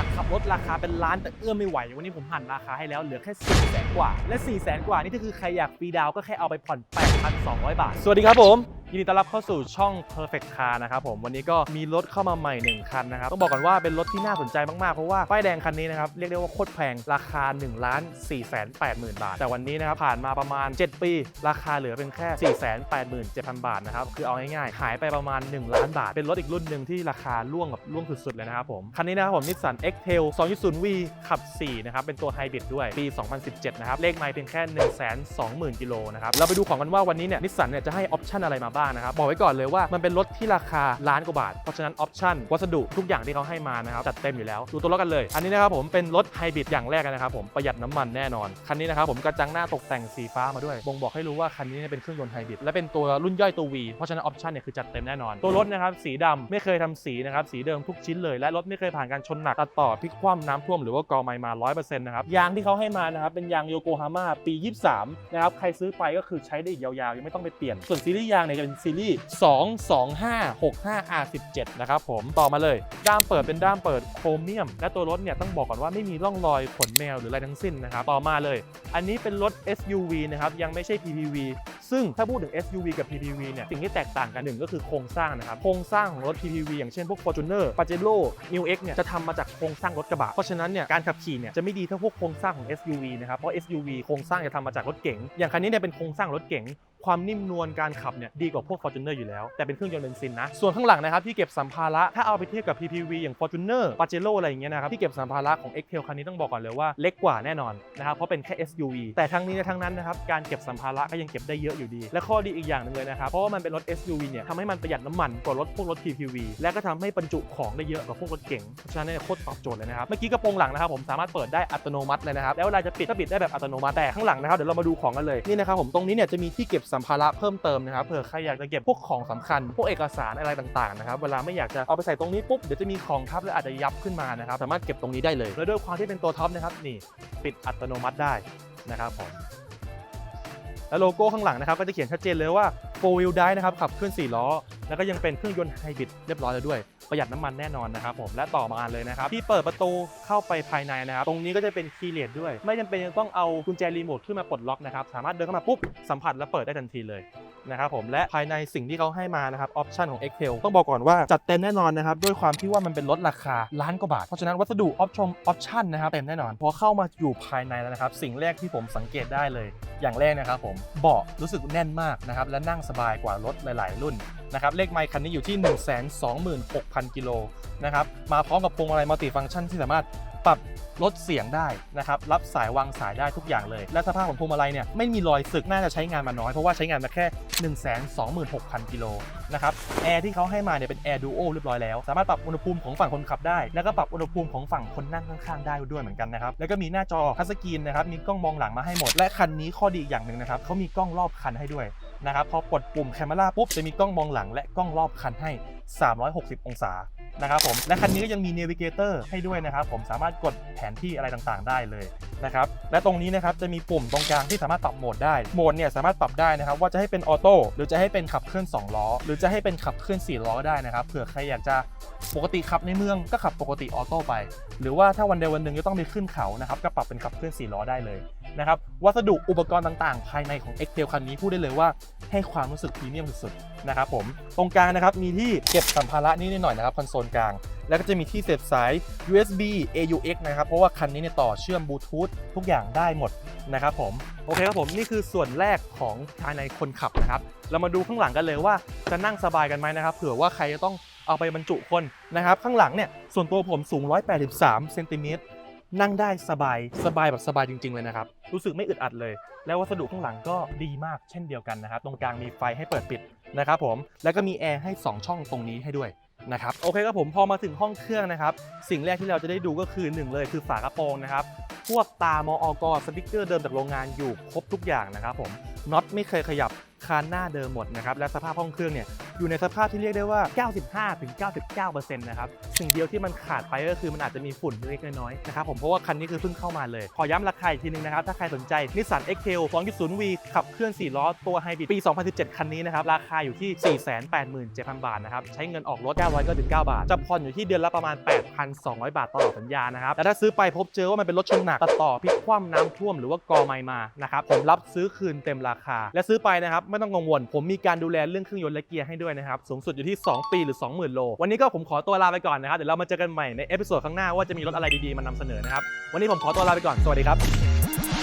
ากขับรถราคาเป็นล้านแต่เอื้อมไม่ไหว วันนี้ผมหันราคาให้แล้วเหลือแค่4 0 0แสนกว่า และ4 0 0แสนกว่านี่ก็คือใครอยากฟรีดาวก็แค่เอาไปผ่อน 8,200 บาท สวัสดีครับผมยินดีต้อนรับเข้าสู่ช่อง Perfect Car นะครับผมวันนี้ก็มีรถเข้ามาใหม่ 1 คันนะครับ ต้องบอกก่อนว่าเป็นรถที่น่าสนใจมาก ๆ เพราะว่าป้ายแดงคันนี้นะครับ เรียกได้ว่าโคตรแพง ราคา1ล้าน4แสน8หมื่นบาท แต่วันนี้นะครับ ผ่านมาประมาณ 7 ปี ราคาเหลือเป็นแค่4 8 7 0 0 0บาทนะครับ คือเอาง่าย ๆ หายไปประมาณ 1 ล้านบาท เป็นรถอีกรุ่นหนึ่งที่ราคาล่วงแบบล่วงสุด ๆ เลยนะครับผมคันนี้นะครับผมนิสสัน X-Tail 2.0V ขับ 4 นะครับ เป็นตัวไฮบริดด้วย ปี 2017 นะครับ เลขไมล์เพียงแค่ 120,000 กิโลนะครับ เราไปดูของกันว่าวันนี้เนี่ยนิสสันเนี่ยจะให้ออปชันอะไรมาบ้างนะครับ บอกไว้ก่อนเลยว่ามันเป็นรถที่ราคาล้านกว่าบาท เพราะฉะนั้นออปชันวัสดุทุกอย่างที่เขาให้มานะครับจัดเต็มอยู่แล้ว ดูตัวรถกันเลย อันนี้นะครับผมเป็นรถไฮบริดอย่างแรกนะครับผมประหยัดน้ำมันแน่นอน คันนี้นะครับผมกระจังหน้าตกแต่งสีฟ้ามาด้วยบ่งบอกให้รู้ว่าคันนี้เนี่ยเป็นเครื่องยนต์ไฮบริดและเป็นตัวรุ่นย่อยตัว V เพราะฉะนั้นออปชันเนี่ยคือจัดเต็มแน่นอน ตัวรถนะครับสีดำไม่เคยทำสีนะครับสีเดิมทุกชิ้นเลยและรถไม่เคยผ่านการชนหนักตัดตอพลิกคว่ำน้ำท่วมหรือว่ากอไมมา100%นะครับยางที่เขาให้มานะครับเป็นยางโยโกฮาม่าปี 23 นะครับ ใครซื้อไปก็คือใช้ได้อีกยาวๆ ยังไม่ต้องไปเปลี่ยน ส่วนซีรีส์ยางเนี่ยจะเป็นซีรีส์ 22565 R17 นะครับผมต่อมาเลย ด้ามเปิดเป็นด้ามเปิดโครเมียม และตัวรถเนี่ยต้องบอกก่อนว่าไม่มีร่องรอยขนแมวหรืออะไรทั้งสิ้นนะครับต่อมาเลย อันนี้เป็นรถ SUV นะครับยังไม่ใช่ PPV ซึ่งถ้าพูดถึง SUV กับ PPV เนี่ยสิ่งที่แตกต่างกันหนึ่งก็คือโครงสร้างนะครับโครงสร้างของรถ PPV อย่างเช่นพวก Fortuner Pajero New X เนี่ยจะทำมาจากโครงสร้างรถกระบะเพราะฉะนั้นเนี่ยการขับขี่เนี่ยจะไม่ดีเท่าพวกโครงสร้างของ SUV นะครับเพราะ SUV โครงสร้างจะทำมาจากรถเก๋งอย่างคันนี้เนี่ยเป็นโครงสร้างรถเก๋ง ความนิ่มนวลการขับเนี่ยดีกว่าพวก Fortuner อยู่แล้ว แต่เป็นเครื่องยนต์เบนซินนะ ส่วนข้างหลังนะครับที่เก็บสัมภาระถ้าเอาไปเทียบกับ PPV อย่าง Fortuner Pajero อะไรอย่างเงี้ยนะครับที่เก็บสัมภาระของ X-Tail คันนี้ต้องบอกก่อนเลยว่าเล็กกว่าแน่นอนนะครับเพราะเป็นแค่ SUV แต่ทั้งนี้และทั้งนั้นนะครับการเก็บสัมภาระก็ยังเก็บได้เยอะอยู่ดี และข้อดีอีกอย่างนึงเลยนะครับเพราะว่ามันเป็นรถ SUV เนี่ยทำให้มันประหยัดน้ำมันกว่ารถพวกรถ PPV และก็ทำให้บรรจุของได้เยอะกว่าพวกรถเก๋งฉะนั้นโคตรตอบโจทย์เลยนะครับเมื่อกี้กระโปรงหลังนะครับผมสามารถเปิดได้อัตโนมัติเลยนะครับแล้วเวลาจะปิดก็ปิดได้แบบอัตโนมัติแต่ข้างหลังนะครับเดี๋ยวเรามาดูของกันเลยนี่นะครับผมตรงนี้เนี่ยจะมีที่เก็บสัมภาระเพิ่มเติมนะครับเผื่อใครอยากจะเก็บพวกของสำคัญ พวกเอกสารอะไรต่างๆนะครับเวลาไม่อยากจะเอาไปใส่ตรงนี้ปุ๊บเดี๋ยวจะมีของทับและอาจจะยับขึ้นมานะครับสามารถเก็บตรงนี้ได้เลยแล้วด้วยความที่เป็นตัวท็อปนะครับนี่ปิดอัตโนมัติได้นะครับผมแล้วโลโก้ข้างหลังนะครับก็จะเขียนชัดเจนเลยว่า4 wheel drive นะครับขับเคลื่อน4ล้อ แล้วก็ยังเป็นเครื่องยนต์ไฮบริดเรียบร้อยแล้วด้วย ประหยัดน้ำมันแน่นอนนะครับผมและต่อมาเลยนะครับที่เปิดประตูเข้าไปภายในนะครับตรงนี้ก็จะเป็นคีย์เลสด้วย ไม่จำเป็นจะต้องเอากุญแจรีโมทขึ้นมาปลดล็อกนะครับสามารถเดินเข้ามาปุ๊บสัมผัสและเปิดได้ทันทีเลยนะครับผมและภายในสิ่งที่เขาให้มานะครับออปชันของ Excel ต้องบอกก่อนว่าจัดเต็มแน่นอนนะครับด้วยความที่ว่ามันเป็นรถราคาล้านกว่าบาท เพราะฉะนั้นวัสดุออปชมออปชันนะครับเต็มแน่นอนพอเข้ามาอยู่ภายในแล้วนะครับ สิ่งแรกที่ผมสังเกตได้เลย อย่างแรกนะครับผมเบาะรู้สึกแน่นมากนะครับและนั่งสบายกว่ารถหลาย ๆ รุ่น นะครับเลขไมค์คันนี้อยู่ที่ 126,000 กิโลนะครับมาพร้อมกับพวงมาลัยมัลติฟังก์ชันที่สามารถปรับลดเสียงได้นะครับรับสายวางสายได้ทุกอย่างเลย และสภาพของพวงมาลัยเนี่ยไม่มีรอยสึกน่าจะใช้งานมาน้อย เพราะว่าใช้งานมาแค่ 126,000 กิโลนะครับแอร์ที่เขาให้มาเนี่ยเป็นแอร์ดูโอเรียบร้อยแล้ว สามารถปรับอุณหภูมิของฝั่งคนขับได้ แล้วก็ปรับอุณหภูมิของฝั่งคนนั่งข้างๆได้ด้วยเหมือนกันนะครับแล้วก็มีหน้าจอทัชสกรีนนะครับมีกล้องมองหลังมาให้หมด และคันนี้ข้อดีอีกอย่างหนึ่งนะครับเขามีกล้องรอบคันให้ด้วย นะครับพอกดปุ่มแคม e r าปุ๊บจะมีกล้องมองหลังและกล้องรอบคันให้ 360 องศานะครับผมและคันนี้ก็ยังมีเนวิเกเตอร์ให้ด้วยนะครับผมสามารถกดแผนที่อะไรต่างๆ ได้เลยนะครับและตรงนี้นะครับจะมีปุ่มตรงกลางที่สามารถปรับโหมดได้โหมดเนี่ยสามารถปรับได้นะครับว่าจะให้เป็นออโต้หรือจะให้เป็นขับเคลื่อน 2 ล้อ หรือจะให้เป็นขับเคลื่อน 4 ล้อได้นะครับเผื่อใครอยากจะปกติขับในเมืองก็ขับปกติออโต้ไป หรือว่าถ้าวันใดวันหนึ่งจะต้องไปขึ้นเขานะครับก็ปรับเป็นขับเคลื่อน 4 ล้อได้เลย นะครับวัสดุอุปกรณ์ต่างๆ ภายในของ x t a i l คันนี้พูดได้เลยว่าให้ความรู้สึกพรีเมียมสุดๆนะครับผมตรงกลางนะครับมีที่เก็บสัมภาระนิดหน่อยนะครับคอนโซลกลาง แล้วก็จะมีที่เสียบสาย USB AUX นะครับเพราะว่าคันนี้เนี่ยต่อเชื่อมบลูทูธทุกอย่างได้หมดนะครับผมโอเคครับผมนี่คือส่วนแรกของภายในคนขับนะครับเรามาดูข้างหลังกันเลยว่าจะนั่งสบายกันไหมนะครับเผื่อว่าใครจะต้องเอาไปบรรจุคนนะครับข้างหลังเนี่ยส่วนตัวผมสูง 183เซนติเมตร นั่งได้สบายสบายแบบสบายจริง ๆ เลยนะครับ รู้สึกไม่อึดอัดเลย แล้ววัสดุข้างหลังก็ดีมากเช่นเดียวกันนะครับ ตรงกลางมีไฟให้เปิดปิดนะครับผม แล้วก็มีแอร์ให้ 2 ช่องตรงนี้ให้ด้วยนะครับ โอเคครับผม พอมาถึงห้องเครื่องนะครับ สิ่งแรกที่เราจะได้ดูก็คือหนึ่งเลยคือฝากระโปรงนะครับ พวกตามอกสติกเกอร์เดิมจากโรงงานอยู่ครบทุกอย่างนะครับผม น็อตไม่เคยขยับคานหน้าเดิมหมดนะครับ และสภาพห้องเครื่องเนี่ย อยู่ในสภาพที่เรียกได้ว่า 95-99%นะครับสิ่งเดียวที่มันขาดไปก็คือมันอาจจะมีฝุ่นเล็กน้อยนะครับผมเพราะว่าคันนี้คือเพิ่งเข้ามาเลย ขอย้ำราคาอีกทีนึงนะครับ ถ้าใครสนใจ Nissan X-Trail 2.0V ขับเคลื่อน 4 ล้อ ตัวไฮบริดปี 2017 คันนี้นะครับ ราคาอยู่ที่ 487,000 บาทนะครับ ใช้เงินออกรถ999 บาท จะผ่อนอยู่ที่เดือนละประมาณ 8,200 บาทตลอดสัญญานะครับแต่ถ้าซื้อไปพบเจอว่ามันเป็นรถชนหนักตัดต่อพลิกคว่ำน้ำท่วมหรือว่ากอไม้มานะครับผมรับซื้อคืนเต็มราคา และซื้อไปนะครับไม่ต้องกังวล ผมมีการดูแลเรื่องเครื่องยนต์และเกียร์ให้ด้วยด้วยนะครับ สูงสุดอยู่ที่ 2 ปีหรือ 20,000 โล วันนี้ก็ผมขอตัวลาไปก่อนนะครับ เดี๋ยวเรามาเจอกันใหม่ในเอพิโซดข้างหน้าว่าจะมีรถอะไรดีๆมานำเสนอนะครับ วันนี้ผมขอตัวลาไปก่อน สวัสดีครับ